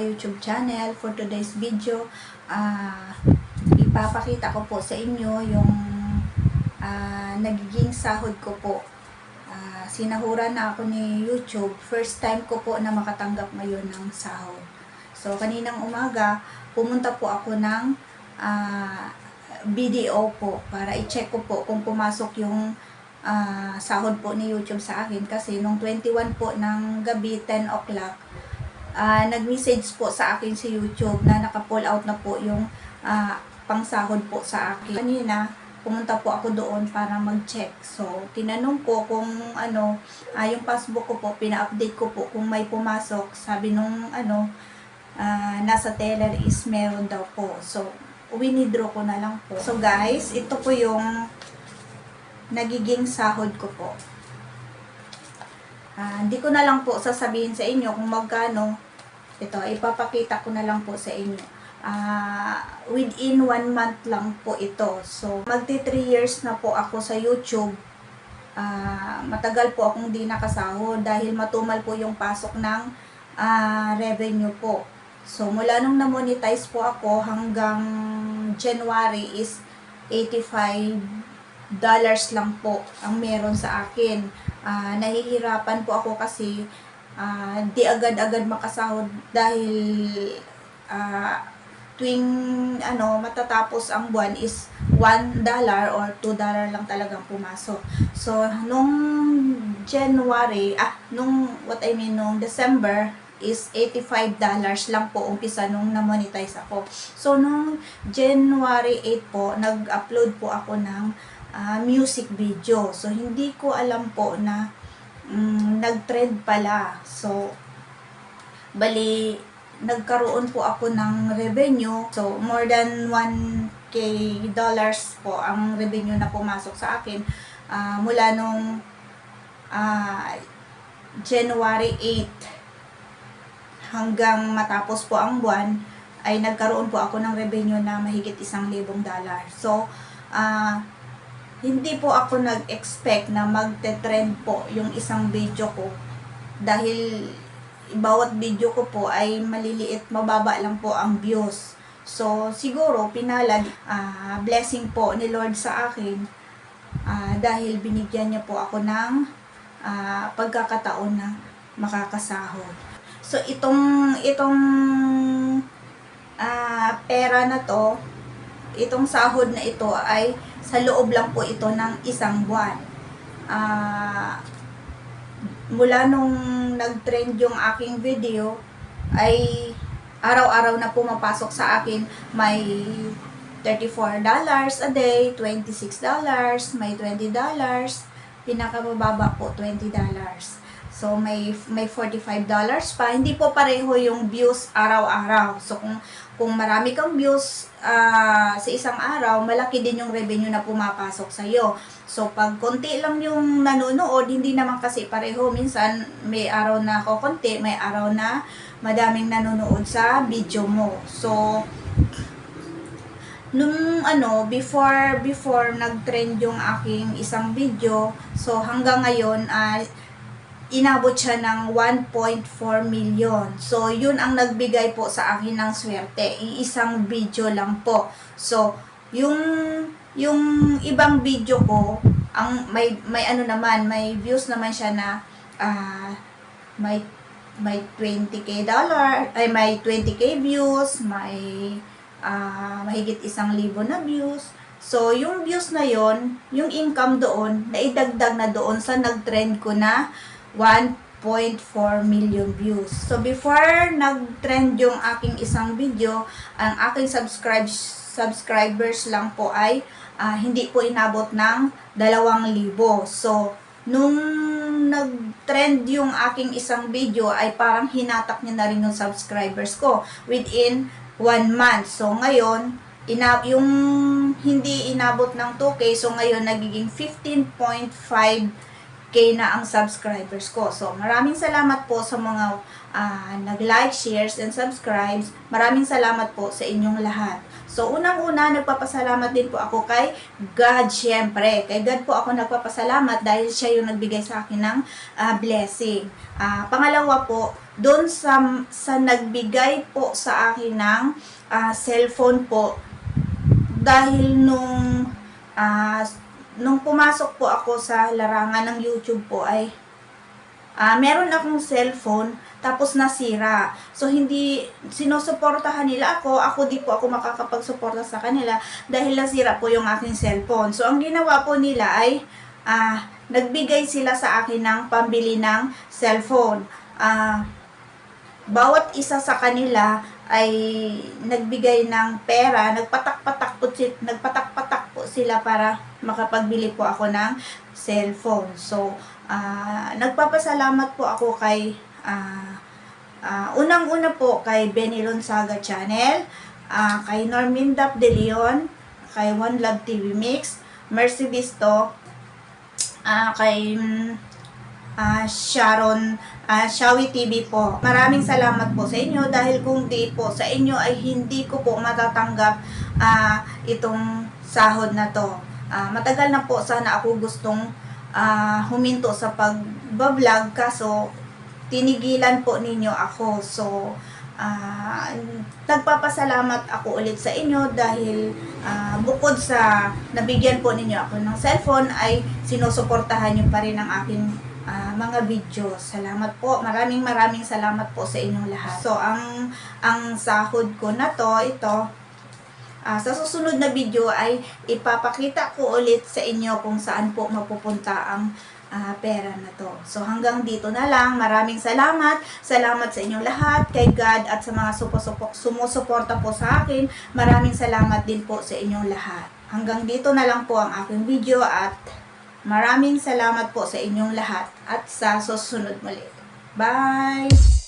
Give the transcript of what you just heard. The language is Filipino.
my YouTube channel. For today's video, ah, ipapakita ko po sa inyo yung ah, nagiging sahod ko po. Ah, sinahura na ako ni YouTube. First time ko po na makatanggap ngayon ng sahod. So, kaninang umaga, pumunta po ako ng ah, BDO po para i-check ko po kung pumasok yung ah, sahod po ni YouTube sa akin kasi nung 21 po ng gabi 10 o'clock ah, nag-message po sa akin si YouTube na naka-pull out na po yung ah, pangsahod po sa akin. Kanina, pumunta po ako doon para mag-check. So, tinanong ko kung ano, ah, yung passbook ko po, pina-update ko po kung may pumasok. Sabi nung ano, ah, nasa teller is meron daw po. So, winidraw ko na lang po. So, guys, ito po yung nagiging sahod ko po. Ah, hindi ko na lang po sasabihin sa inyo kung magkano. Ito, ipapakita ko na lang po sa inyo. Ah, within one month lang po ito. So, magti 3 years na po ako sa YouTube. Ah, matagal po akong di nakasahod dahil matumal po yung pasok ng ah, revenue po. So, mula nung na-monetize po ako hanggang January is 85 dollars lang po ang meron sa akin. Ah, nahihirapan po ako kasi ah, di agad-agad makasahod dahil ah, tuwing ano matatapos ang buwan is 1 dollar or 2 dollar lang talagang pumasok. So nung January, ah nung what I mean nung December is 85 dollars lang po umpisa nung na-monetize ako. So nung January 8 po, nag-upload po ako ng ah, music video. So, hindi ko alam po na mm, nag-trend pala. So, bali, nagkaroon po ako ng revenue. So, more than 1k dollars po ang revenue na pumasok sa akin ah, mula nung ah, January 8 hanggang matapos po ang buwan ay nagkaroon po ako ng revenue na mahigit isang libong dollar. So, ah hindi po ako nag-expect na magte-trend po yung isang video ko dahil bawat video ko po ay maliliit, mababa lang po ang views. So, siguro, pinalad, ah, blessing po ni Lord sa akin ah, dahil binigyan niya po ako ng ah, pagkakataon na makakasahod. So, itong, itong ah, pera na to, itong sahod na ito ay sa loob lang po ito ng isang buwan. Ah, mula nung nag-trend yung aking video, ay araw-araw na pumapasok sa akin may $34 a day, $26, may $20, pinakamababa po $20. So may may $45 pa. Hindi po pareho yung views araw-araw. So kung kung marami kang views ah, sa isang araw, malaki din yung revenue na pumapasok sa iyo. So pag konti lang yung nanonood, hindi naman kasi pareho. Minsan may araw na ko konti, may araw na madaming nanonood sa video mo. So nung ano before before nag-trend yung aking isang video so hanggang ngayon ay inabot siya ng 1.4 million. So, yun ang nagbigay po sa akin ng swerte. Iisang video lang po. So, yung yung ibang video ko, ang may may ano naman, may views naman siya na ah, may may 20k dollar, ay may 20k views, may ah, mahigit isang libo na views. So, yung views na yon, yung income doon, naidagdag na doon sa nag-trend ko na 1.4 million views. So, before nag-trend yung aking isang video, ang aking subscribe subscribers lang po ay ah, hindi po inabot ng 2,000. So, nung nag-trend yung aking isang video ay parang hinatak niya na rin yung subscribers ko within one month. So, ngayon, ina yung hindi inabot ng 2K, so ngayon nagiging 15.5 k na ang subscribers ko. So, maraming salamat po sa mga ah, nag-like, shares, and subscribes. Maraming salamat po sa inyong lahat. So, unang-una, nagpapasalamat din po ako kay God, syempre. Kay God po ako nagpapasalamat dahil siya yung nagbigay sa akin ng ah, blessing. Ah, pangalawa po, doon sa, sa nagbigay po sa akin ng ah, cellphone po, dahil nung ah, nung pumasok po ako sa larangan ng YouTube po ay ah meron akong cellphone tapos nasira. So hindi sinusuportahan nila ako, ako di po ako makakapagsuporta sa kanila dahil nasira po yung aking cellphone. So ang ginawa po nila ay ah nagbigay sila sa akin ng pambili ng cellphone. Ah bawat isa sa kanila ay nagbigay ng pera, nagpatak-patak po, nagpatak-patak po sila para makapagbili po ako ng cellphone. So, ah, nagpapasalamat po ako kay ah, ah, unang-una po kay Benny Saga Channel, ah, kay Normindap De Leon, kay One Love TV Mix, Mercy Visto, ah, kay mm, ah, Sharon ah, Shawi TV po. Maraming salamat po sa inyo dahil kung di po sa inyo ay hindi ko po matatanggap ah, itong sahod na to. Ah, matagal na po sana ako gustong ah, huminto sa pag-vlog kaso tinigilan po ninyo ako. So, ah, nagpapasalamat ako ulit sa inyo dahil ah, bukod sa nabigyan po ninyo ako ng cellphone ay sinusuportahan nyo pa rin ang aking mga video. Salamat po. Maraming maraming salamat po sa inyong lahat. So, ang ang sahod ko na to, ito, ah, sa susunod na video ay ipapakita ko ulit sa inyo kung saan po mapupunta ang ah, pera na to. So hanggang dito na lang. Maraming salamat. Salamat sa inyong lahat, kay God at sa mga sumusuporta po sa akin. Maraming salamat din po sa inyong lahat. Hanggang dito na lang po ang aking video at maraming salamat po sa inyong lahat at sa susunod muli. Bye!